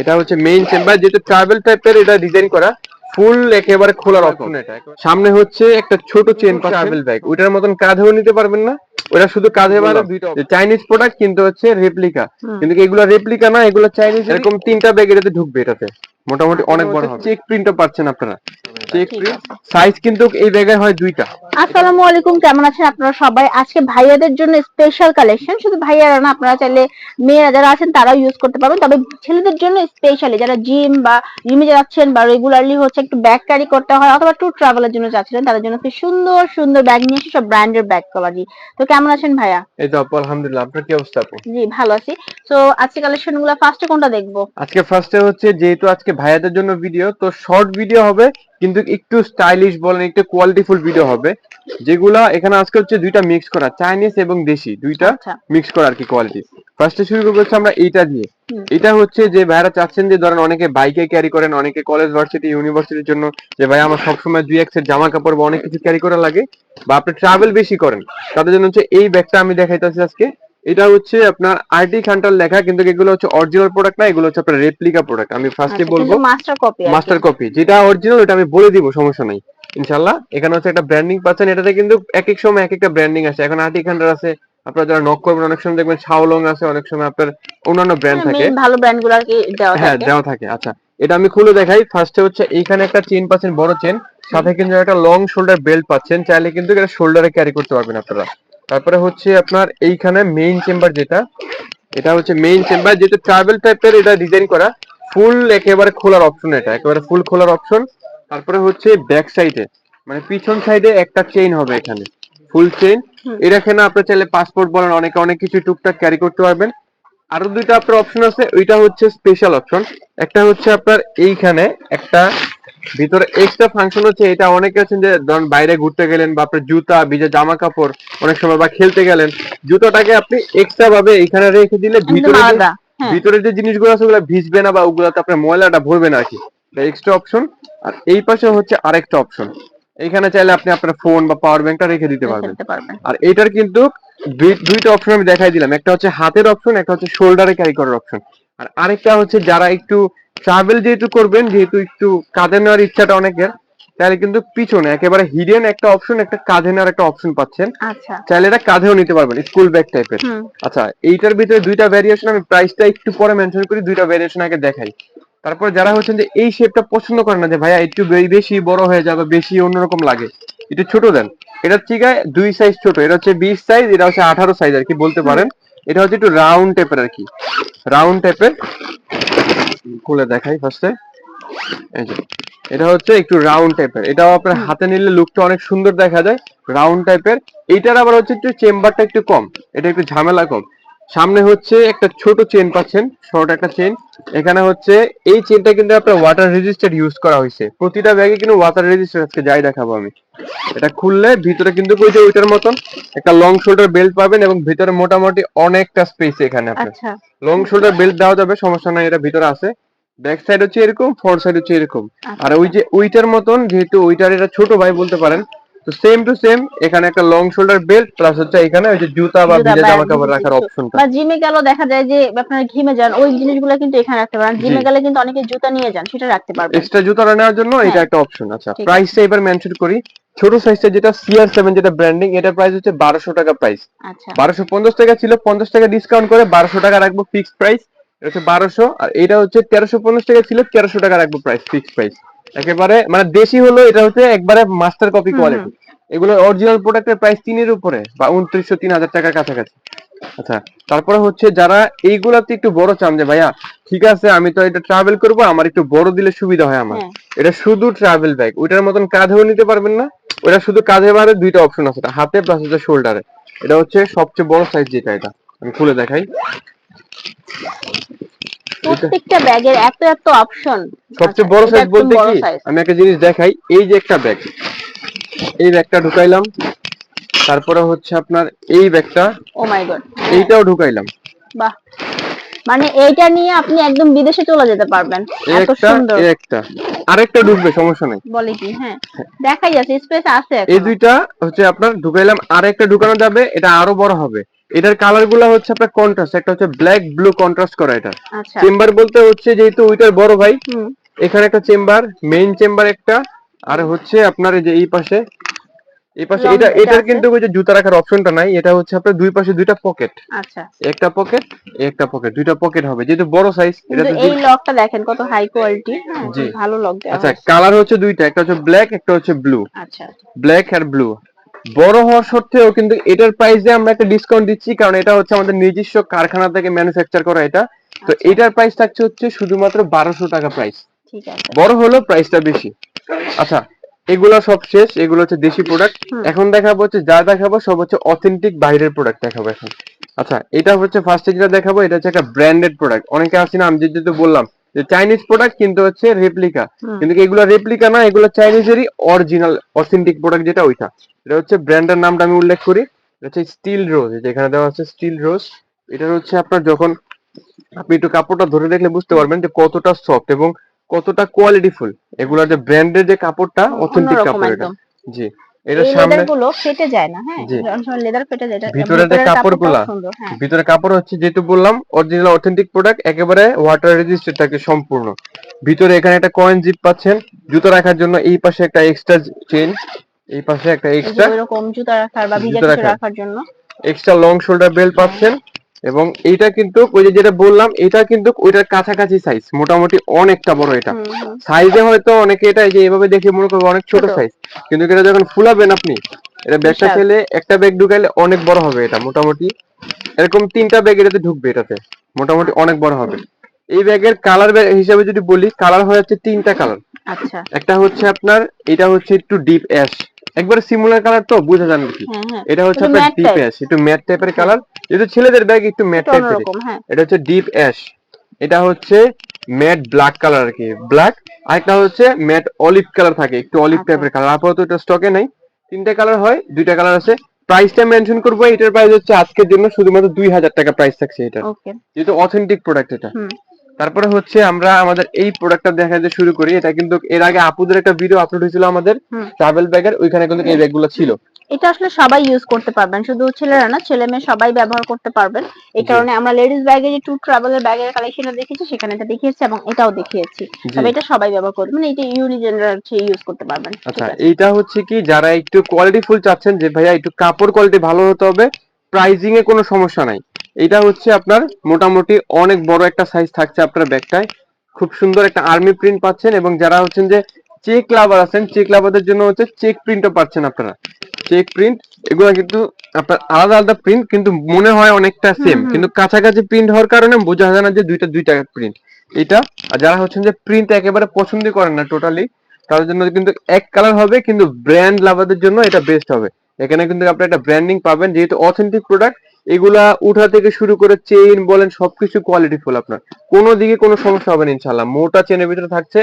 এটা হচ্ছে main chamber যেটা ট্রাভেল টাইপের এটা ডিজাইন করা ফুল একেবারে খোলার অপশন এটা। সামনে হচ্ছে একটা ছোট চেন ট্রাভেল ব্যাগ ওইটার মতন কাঁধেও নিতে পারবেন না। ওটা শুধু কাঁধে মানে দুইটা চাইনিজ প্রোডাক্ট কিন্তু হচ্ছে রেপ্লিকা কিন্তু এগুলো রেপ্লিকা না এগুলো চাইনিজ এরকম তিনটা ব্যাগ এটাতে ঢুকবে এটাতে। মোটামুটি অনেক বড় হবে। চেক প্রিন্টও পাচ্ছেন আপনারা। চেক প্রিন্ট সাইজ কিন্তু এই ব্যাগে হয় দুইটা। আসসালামু আলাইকুম কেমন আছেন আপনারা সবাই? আজকে ভাইয়াদের জন্য স্পেশাল কালেকশন শুধু ভাইয়ারা না আপনারা চাইলে মেয়েরা যারা আছেন তারাও ইউজ করতে পারবেন। তবে ছেলেদের জন্য স্পেশালি যারা জিম বা জিমে যাচ্ছেন বা রেগুলারলি হচ্ছে একটু ব্যাগ ক্যারি করতে হয় অথবা ট্যুর ট্রাভেলের জন্য যাচ্ছিলেন তাদের জন্য সুন্দর সুন্দর ব্যাগ নিয়ে এসে সব ব্র্যান্ডের ব্যাগ কোয়ালিটি তো কেমন আছেন ভাইয়া? এই তো আলহামদুলিল্লাহ। আপনার কি অবস্থা আপু? জি ভালো আছি। তো আজকে কালেকশনগুলো ফার্স্টে কোনটা দেখব? আজকে ফার্স্টে হচ্ছে যেহেতু আজকে ভাইয়াদের জন্য ভিডিও তো শর্ট ভিডিও হবে কিন্তু একটু স্টাইলিশ বলেন একটু কোয়ালিটিফুল ভিডিও হবে। যেগুলা এখানে আজকে হচ্ছে দুইটা মিক্স করা চাইনিজ এবং দেশি দুইটা আচ্ছা। মিক্স করা আর কি কোয়ালিটি ফার্স্টে শুরু করব হচ্ছে আমরা এইটা দিয়ে। এটা হচ্ছে যে ভাইয়ারা চাচ্ছেন যে ধরেন অনেকে বাইকে ক্যারি করেন অনেকে কলেজ ভার্সিটি ইউনিভার্সিটির জন্য যে ভাই আমার সবসময় দুই এক সেট জামা কাপড় বা অনেক কিছু ক্যারি করা লাগে বা আপনি ট্রাভেল বেশি করেন তাদের জন্য হচ্ছে এই ব্যাগটা আমি দেখাইতেছি আজকে। এটা হচ্ছে আপনার আরটি খান্টার লেখা কিন্তু এগুলো হচ্ছে অরিজিনাল প্রোডাক্ট না এগুলো হচ্ছে আপনার রেপ্লিকা প্রোডাক্ট আমি ফার্স্টে বলব মাস্টার কপি মাস্টার কপি যেটা অরিজিনাল ওটা আমি বলে দিব সমস্যা নাই। ইনশাল্লাহ এখানে হচ্ছে একটা ব্র্যান্ডিং পাচ্ছেন এটাতে কিন্তু এক এক সময় এক একটা ব্র্যান্ডিং আছে এখন আর্টি খান্ডার আছে আপনারা যারা নক করবেন অনেক সময় দেখবেন শাওলং আছে অনেক সময় আপনার অন্যান্য ব্র্যান্ড থাকে। ভালো ব্র্যান্ডগুলো দেওয়া হ্যাঁ দেওয়া থাকে আচ্ছা। এটা আমি খুলে দেখাই। ফার্স্টে হচ্ছে এইখানে একটা চেন পাচ্ছেন বড় চেন সাথে কিন্তু একটা লং শোল্ডার বেল্ট পাচ্ছেন। চাইলে কিন্তু এটা শোল্ডারে ক্যারি করতে পারবেন আপনারা। তারপরে হচ্ছে আপনার এইখানে মেইন চেম্বার যেটা এটা হচ্ছে মেইন চেম্বার যেটা ট্রাভেল টাইপের এটা ডিজাইন করা ফুল একেবারে খোলার অপশন এটা। একেবারে ফুল খোলার অপশন তারপরে হচ্ছে ব্যাক সাইডে মানে পিছন সাইডে একটা চেইন হবে এখানে ফুল চেইন। এটা এখানে আপনি চাইলে পাসপোর্ট বলেন অনেকে অনেক কিছু টুকটাক ক্যারি করতে পারবেন। আরও দুইটা আপনার অপশন আছে ওইটা হচ্ছে স্পেশাল অপশন একটা হচ্ছে আপনার এইখানে একটা ভিতরে এক্সট্রা ফাংশন হচ্ছে এটা অনেকে আছেন যে ধরুন বাইরে ঘুরতে গেলেন বা আপনার জুতা ভিজে জামা কাপড় অনেক সময় বা খেলতে গেলেন জুতাটাকে আপনি এক্সট্রা ভাবে এখানে রেখে দিলে ভিতরে হ্যাঁ। ভিতরে যে জিনিসগুলো আছে ওগুলো ভিজবে না বা ওগুলাতে আপনার ময়লাটা ভরবে না আর কি। এক্সট্রা অপশন আর এই পাশে হচ্ছে আরেকটা অপশন এইখানে চাইলে আপনি আপনার ফোন বা পাওয়ার ব্যাংকটা রেখে দিতে পারবেন। আর এটার কিন্তু দুইটা অপশন আমি দেখাই দিলাম। একটা হচ্ছে হাতের অপশন একটা হচ্ছে শোল্ডারে ক্যারি করার অপশন আর আরেকটা হচ্ছে যারা একটু ট্রাভেল যেহেতু করবেন যেহেতু একটু কাঁধে নেওয়ার ইচ্ছাটা অনেকের তাহলে কিন্তু পিছনে একেবারে হিডেন একটা অপশন একটা কাঁধে নেওয়ার একটা অপশন পাচ্ছেন। আচ্ছা। চাইলে এটা কাঁধেও নিতে পারবেন স্কুল ব্যাগ টাইপের আচ্ছা এইটার ভিতরে দুইটা ভ্যারিয়েশন আমি প্রাইসটা একটু পরে মেনশন করি দুইটা ভ্যারিয়েশন আগে দেখাই। তারপর যারা হচ্ছেন যে এই শেপটা পছন্দ করেন না, যে ভাইয়া একটু বেশি বড় হয়ে যাবে, বেশি অন্যরকম লাগে, একটু ছোট দেন। এটা ঠিক আছে দুই সাইজ ছোট, এটা হচ্ছে বিশ সাইজ এটা হচ্ছে আঠারো সাইজ আর কি, বলতে পারেন। এটা হচ্ছে একটু রাউন্ড টাইপের আর কি রাউন্ড টাইপের খুলে দেখাই ফার্স্টে এটা হচ্ছে একটু রাউন্ড টাইপের এটাও আপনার হাতে নিলে লুকটা অনেক সুন্দর দেখা যায় রাউন্ড টাইপের এইটার আবার হচ্ছে একটু চেম্বারটা একটু কম, এটা একটু ঝামেলা কম। সামনে হচ্ছে একটা ছোট চেন পাচ্ছেন শর্ট একটা চেন এখানে হচ্ছে এই চেনটা কিন্তু আপনার ওয়াটার রেজিস্টার ইউজ করা হয়েছে। প্রতিটা ব্যাগে কিন্তু ওয়াটার রেজিস্টার আজকে যাই দেখাবো আমি। এটা খুললে ভিতরে কিন্তু ওই যে ওইটার মতন একটা লং শোল্ডার বেল্ট পাবেন এবং ভিতরে মোটামুটি অনেকটা স্পেস এখানে আপনার। আচ্ছা। লং শোল্ডার বেল্ট দেওয়া যাবে সমস্যা নাই এটা ভিতরে আছে। ব্যাক সাইড হচ্ছে এরকম ফ্রন্ট সাইড হচ্ছে এরকম। আচ্ছা, আর ওই যে ওইটার মতন যেহেতু ওইটার এটা ছোট ভাই বলতে পারেন তো সেম টু সেম এখানে একটা লং শোল্ডার বেল্ট প্লাস হচ্ছে এখানে ওই যে জুতা বা ভিজে জামা কাপড় রাখার। অপশনটা বা জিমে গেলেও দেখা যায় যে আপনারা ঘিমে যান ওই জিনিসগুলো কিন্তু এখানে রাখতে পারেন। জিমে গেলে কিন্তু অনেকে জুতা নিয়ে যান সেটা রাখতে পারবেন। এক্সট্রা জুতাটা নেওয়ার জন্য এটা হ্যাঁ। একটা অপশন আচ্ছা। প্রাইসটা এবার মেনশন করি। ছোট সাইজটা যেটা সিআর সেভেন যেটা ব্র্যান্ডিং এটা প্রাইস হচ্ছে বারোশো টাকা প্রাইস আচ্ছা। বারোশো পঞ্চাশ টাকা ছিল পঞ্চাশ টাকা ডিসকাউন্ট করে বারোশো টাকা রাখব ফিক্স প্রাইস এটা হচ্ছে বারোশো আর এটা হচ্ছে তেরোশো পঞ্চাশ টাকা ছিল তেরোশো টাকা রাখব প্রাইস ফিক্স প্রাইস একেবারে মানে দেশি হলো এটা হচ্ছে একবারে মাস্টার কপি কোয়ালিটি এগুলো অরিজিনাল প্রোডাক্টের প্রাইস তিনের উপরে বা উনত্রিশশো তিন হাজার টাকার কাছাকাছি। আচ্ছা তারপরে হচ্ছে যারা এইগুলাতে একটু বড় চান যে ভাইয়া ঠিক আছে আমি তো এটা ট্রাভেল করব আমার একটু বড় দিলে সুবিধা হয় আমার। হ্যাঁ। এটা শুধু ট্রাভেল ব্যাগ ওইটার মতন কাঁধেও নিতে পারবেন না। ওটা শুধু কাঁধে বারে দুইটা অপশন আছে এটা হাতে প্লাস হচ্ছে শোল্ডারে এটা হচ্ছে সবচেয়ে বড় সাইজ যেটা এটা। আমি খুলে দেখাই। প্রত্যেকটা ব্যাগের এত এত অপশন সবচেয়ে বড় সাইজ বলতে কি আমি একটা জিনিস দেখাই এই যে একটা ব্যাগ। এই ব্যাগটা ঢুকাইলাম তারপরে হচ্ছে আপনার এই ব্যাগটা ও মাই গড এইটাও ঢুকাইলাম। বাহ। মানে এইটা নিয়ে আপনি একদম বিদেশে চলে যেতে পারবেন। এত সুন্দর। একটা। আরেকটা ঢুকবে সমস্যা নেই। বলে কি হ্যাঁ। দেখাই যাচ্ছে স্পেস আছে এই দুইটা হচ্ছে আপনার ঢুকাইলাম আর একটা ঢুকানো যাবে এটা আরও বড় হবে। এটার কালারগুলা হচ্ছে আপনার কন্ট্রাস্ট একটা হচ্ছে ব্ল্যাক ব্লু কন্ট্রাস্ট করা এটা। চেম্বার বলতে হচ্ছে যেহেতু ওইটার বড় ভাই এখানে একটা চেম্বার মেইন চেম্বার একটা আর হচ্ছে আপনার এই যে এই পাশে এই পাশে এটা এটা এটার কিন্তু ওই যে জুতা রাখার অপশনটা নাই এটা হচ্ছে আপনার দুই পাশে দুইটা পকেট আচ্ছা। একটা পকেট একটা পকেট দুইটা পকেট হবে যেহেতু বড় সাইজ এটা এই লকটা দেখেন কত হাই কোয়ালিটি ভালো লক আচ্ছা কালার হচ্ছে দুইটা একটা হচ্ছে ব্ল্যাক একটা হচ্ছে ব্লু আচ্ছা। ব্ল্যাক আর ব্লু বড় হওয়ার সত্ত্বেও কিন্তু এটার প্রাইসে আমরা একটা ডিসকাউন্ট দিচ্ছি কারণ এটা হচ্ছে আমাদের নিজস্ব কারখানা থেকে ম্যানুফ্যাকচার করা এটা। তো আচ্ছা। এটার প্রাইস থাকছে হচ্ছে শুধুমাত্র বারোশো টাকা প্রাইস ঠিক আছে। বড় হলো প্রাইসটা বেশি। আচ্ছা এগুলো সব শেষ এগুলো হচ্ছে দেশি প্রোডাক্ট এখন দেখাবো হচ্ছে যা দেখাবো সব হচ্ছে অথেন্টিক বাইরের প্রোডাক্ট দেখাবো এখন। আচ্ছা এটা হচ্ছে ফার্স্টে যেটা দেখাবো এটা হচ্ছে একটা ব্র্যান্ডেড প্রোডাক্ট অনেকে আছে না আমি যেহেতু বললাম যে চাইনিজ প্রোডাক্ট কিন্তু হচ্ছে রেপ্লিকা কিন্তু এগুলো রেপ্লিকা না এগুলো চাইনিজেরই অরিজিনাল অথেন্টিক প্রোডাক্ট যেটা ওইটা। এটা হচ্ছে ব্র্যান্ডের নামটা আমি উল্লেখ করি। এটা হচ্ছে স্টিল রোজ যেখানে দেওয়া আছে স্টিল রোজ এটা হচ্ছে আপনার যখন আপনি একটু কাপড়টা ধরে দেখলে বুঝতে পারবেন যে কতটা সফট এবং কতটা কোয়ালিটিফুল এগুলোর যে ব্র্যান্ডের যে কাপড়টা অথেন্টিক কাপড় এটা। জি। এটা সামনে গুলো ফেটে যায় না হ্যাঁ? লেদার ফেটে যায় ভিতরে যে কাপড়গুলা, হ্যাঁ। ভিতরে কাপড় হচ্ছে যেহেতু বললাম অরিজিনাল অথেন্টিক প্রোডাক্ট একেবারে ওয়াটার রেজিস্টার থাকে সম্পূর্ণ। ভিতরে এখানে একটা কয়েন জিপ পাচ্ছেন জুতো রাখার জন্য এই পাশে একটা এক্সট্রা চেন এই পাশে একটা এক্সট্রা ওইরকম জুতা রাখার বা ভিজা কিছু রাখার। রাখার জন্য। এক্সট্রা লং শোল্ডার বেল্ট পাচ্ছেন। এবং এইটা কিন্তু ওই যে যেটা বললাম এটা কিন্তু ওইটার কাছাকাছি সাইজ মোটামুটি অনেকটা বড় এটা। সাইজে হয়তো অনেকে এটা যে এভাবে দেখে মনে করবে অনেক ছোট। সাইজ কিন্তু এটা যখন ফুলাবেন আপনি এটা ব্যাগটা। ফেলে একটা ব্যাগ ঢুকাইলে অনেক বড় হবে এটা মোটামুটি। এরকম তিনটা ব্যাগ এটাতে ঢুকবে এটাতে মোটামুটি অনেক বড় হবে। এই ব্যাগের কালার হিসাবে যদি বলি কালার হয়ে যাচ্ছে তিনটা কালার আচ্ছা। একটা হচ্ছে আপনার এটা হচ্ছে একটু ডিপ অ্যাশ একবার সিমুলার কালার তো বোঝা যান কি। হ্যাঁ হ্যাঁ। এটা হচ্ছে আপনার ডিপ অ্যাশ একটু ম্যাট টাইপের কালার যেহেতু ছেলেদের ব্যাগ একটু ম্যাট টাইপের এটা হচ্ছে ডিপ অ্যাশ এটা হচ্ছে ম্যাট ব্ল্যাক কালার আর কি ব্ল্যাক আরেকটা হচ্ছে ম্যাট অলিভ কালার থাকে একটু অলিভ। টাইপের কালার আপাতত এটা স্টকে নাই। তিনটা কালার হয় দুইটা কালার আছে। প্রাইসটা মেনশন করব এটার প্রাইস হচ্ছে আজকের জন্য শুধুমাত্র দুই হাজার টাকা প্রাইস থাকছে এটা যেহেতু অথেন্টিক প্রোডাক্ট এটা। তারপরে হচ্ছে আমরা আমাদের এই প্রোডাক্টটা দেখাতে শুরু করি। এটা কিন্তু এর আগে আপুদের একটা ভিডিও আপলোড হয়েছিল আমাদের। ট্রাভেল ব্যাগের ওইখানে কিন্তু এই ব্যাগগুলো ছিল। এটা আসলে সবাই ইউজ করতে পারবেন। শুধু ছেলেরা না ছেলে মেয়ে সবাই ব্যবহার করতে পারবেন। এই কারণে আমরা লেডিস ব্যাগের যে টু ট্রাভেলের ব্যাগের কালেকশনটা দেখেছি সেখানে এটা দেখিয়েছি এবং এটাও দেখিয়েছি। তবে এটা সবাই ব্যবহার করবে মানে এটা ইউনি জেনারেল হচ্ছে ইউজ করতে পারবেন। আচ্ছা। এইটা হচ্ছে কি যারা একটু কোয়ালিটি ফুল চাচ্ছেন যে ভাইয়া একটু কাপড় কোয়ালিটি ভালো হতে হবে প্রাইজিং এ কোনো সমস্যা নাই। এটা হচ্ছে আপনার মোটামুটি অনেক বড় একটা সাইজ থাকছে আপনার ব্যাগটায় খুব সুন্দর একটা আর্মি প্রিন্ট পাচ্ছেন এবং যারা হচ্ছেন যে চেক লাভার আছেন চেক লাভারদের জন্য হচ্ছে চেক প্রিন্টও পাচ্ছেন আপনারা। চেক প্রিন্ট এগুলো কিন্তু আপনার আলাদা আলাদা প্রিন্ট কিন্তু মনে হয় অনেকটা সেম। কিন্তু কাছাকাছি প্রিন্ট হওয়ার কারণে বোঝা যায় না যে দুইটা দুই টাকার প্রিন্ট এটা আর যারা হচ্ছেন যে প্রিন্ট একেবারে পছন্দ করেন না টোটালি তাদের জন্য কিন্তু এক কালার হবে কিন্তু ব্র্যান্ড লাভারদের জন্য এটা বেস্ট হবে। এখানে কিন্তু আপনি একটা ব্র্যান্ডিং পাবেন যেহেতু অথেন্টিক প্রোডাক্ট এগুলা উঠা থেকে শুরু করে চেইন বলেন সবকিছু কোয়ালিটি ফুল আপনার। কোনো দিকে কোনো সমস্যা হবে না ইনশাল্লাহ মোটা চেনের ভিতরে থাকছে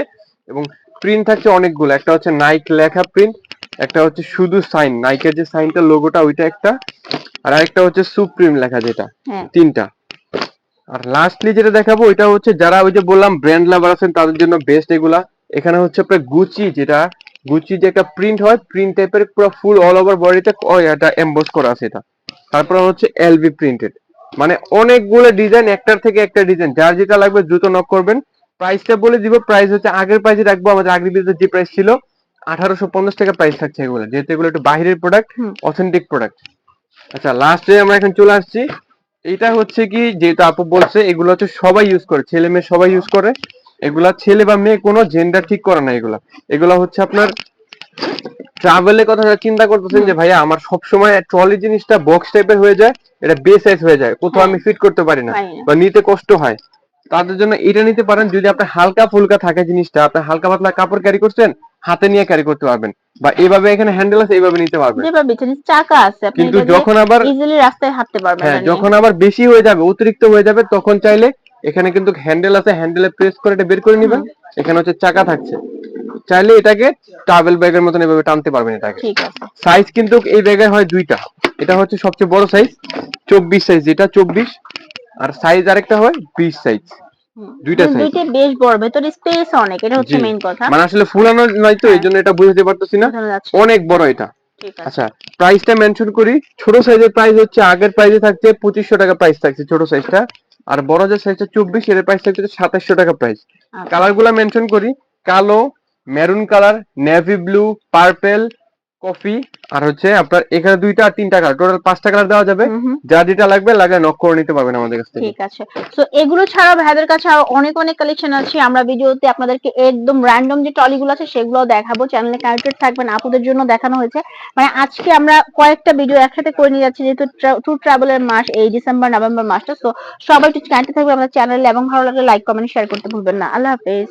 এবং প্রিন্ট থাকছে অনেকগুলো। একটা হচ্ছে নাইক লেখা প্রিন্ট একটা হচ্ছে শুধু সাইন নাইকের যে সাইনটা লোগোটা ওইটা একটা আর আরেকটা হচ্ছে সুপ্রিম লেখা যেটা হ্যাঁ। তিনটা। আর লাস্টলি যেটা দেখাবো ওইটা হচ্ছে যারা ওই যে বললাম ব্র্যান্ড লাভার আছেন তাদের জন্য বেস্ট এগুলা। এখানে হচ্ছে আপনার গুচি যেটা গুচি যে একটা প্রিন্ট হয় প্রিন্ট টাইপের পুরো ফুল অল ওভার বডিতে এটা এমবোস করা আছে এটা। তারপর হচ্ছে এলভি প্রিন্টেড মানে অনেকগুলো ডিজাইন একটার থেকে একটা ডিজাইন যার যেটা লাগবে দ্রুত নক করবেন। প্রাইসটা বলে দিব প্রাইস হচ্ছে আগের প্রাইসে রাখব আমাদের আগের যে প্রাইস ছিল আঠারোশো পঞ্চাশ টাকা প্রাইস থাকছে এগুলো। যেহেতু এগুলো একটু বাইরের প্রোডাক্ট। অথেন্টিক প্রোডাক্ট আচ্ছা লাস্টে আমরা এখন চলে আসছি। এটা হচ্ছে কি যেহেতু আপু বলছে এগুলো হচ্ছে সবাই ইউজ করে ছেলে মেয়ে সবাই ইউজ করে। এগুলা ছেলে বা মেয়ে কোনো জেন্ডার ঠিক করে না এগুলা। এগুলা হচ্ছে আপনার ট্রাভেলের কথা চিন্তা করতেছেন যে ভাইয়া আমার সবসময় ট্রলি জিনিসটা বক্স টাইপের হয়ে যায় এটা বে সাইজ হয়ে যায় কোথাও আমি ফিট করতে পারি না পারি না। বা নিতে কষ্ট হয়। তাদের জন্য এটা নিতে পারেন যদি আপনার হালকা ফুলকা থাকে জিনিসটা আপনি হালকা পাতলা কাপড় ক্যারি করছেন হাতে নিয়ে ক্যারি করতে পারবেন বা এইভাবে এখানে হ্যান্ডেল আছে এইভাবে নিতে পারবেন। যেভাবে বেছে চাকা আছে আপনি কিন্তু যখন আবার ইজিলি রাস্তায় হাঁটতে পারবেন হ্যাঁ যখন আবার বেশি হয়ে যাবে অতিরিক্ত হয়ে যাবে তখন চাইলে এখানে কিন্তু হ্যান্ডেল আছে হ্যান্ডেলে প্রেস করে এটা বের করে নিবেন। এখানে হচ্ছে চাকা থাকছে। চাইলে এটাকে ট্রাভেল ব্যাগের মতন এভাবে টানতে পারবেন এটাকে। ঠিক আছে। সাইজ কিন্তু এই ব্যাগের হয় দুইটা। এটা হচ্ছে সবচেয়ে বড় সাইজ চব্বিশ সাইজ যেটা চব্বিশ। আর সাইজ আরেকটা হয় বিশ সাইজ। দুইটা মানে size। দুইটা বেশ বড় ভেতরে স্পেস অনেক এটা হচ্ছে মেইন কথা। মানে আসলে ফুলানো নয় তো এই এটা বুঝতে পারতেছি না। অনেক বড় এটা। আচ্ছা প্রাইসটা মেনশন করি। ছোট সাইজের প্রাইস হচ্ছে আগের প্রাইসে থাকছে পঁচিশশো টাকা প্রাইস থাকছে ছোট সাইজটা আর বড় যে সাইজটা চব্বিশ এর প্রাইস থাকছে সাতাশশো টাকা প্রাইস আচ্ছা। কালারগুলা মেনশন করি। কালো maroon colour navy blue purple coffee আর হচ্ছে আপনার এখানে দুইটা আর তিনটা কালার। টোটাল পাঁচটা কালার দেওয়া যাবে। যা যেটা লাগবে লাগলে নক করে নিতে পারবেন আমাদের কাছ থেকে। ঠিক আছে। তো এগুলো ছাড়াও ভাইদের কাছে আরও অনেক অনেক কালেকশন আছে। আমরা ভিডিওতে আপনাদেরকে একদম র্যান্ডম যে টলিগুলো আছে সেগুলো দেখাবো। চ্যানেলে কানেক্টেড থাকবেন আপুদের জন্য দেখানো হয়েছে। মানে আজকে আমরা কয়েকটা ভিডিও একসাথে করে নিয়ে যাচ্ছি যেহেতু ট্যুর ট্রাভেলের মাস এই ডিসেম্বর নভেম্বর মাসটা। তো সবাই একটু কানেক্টেড থাকবে আমাদের চ্যানেলে এবং ভালো লাগলে লাইক কমেন্ট শেয়ার করতে ভুলবেন না। আল্লাহ হাফেজ।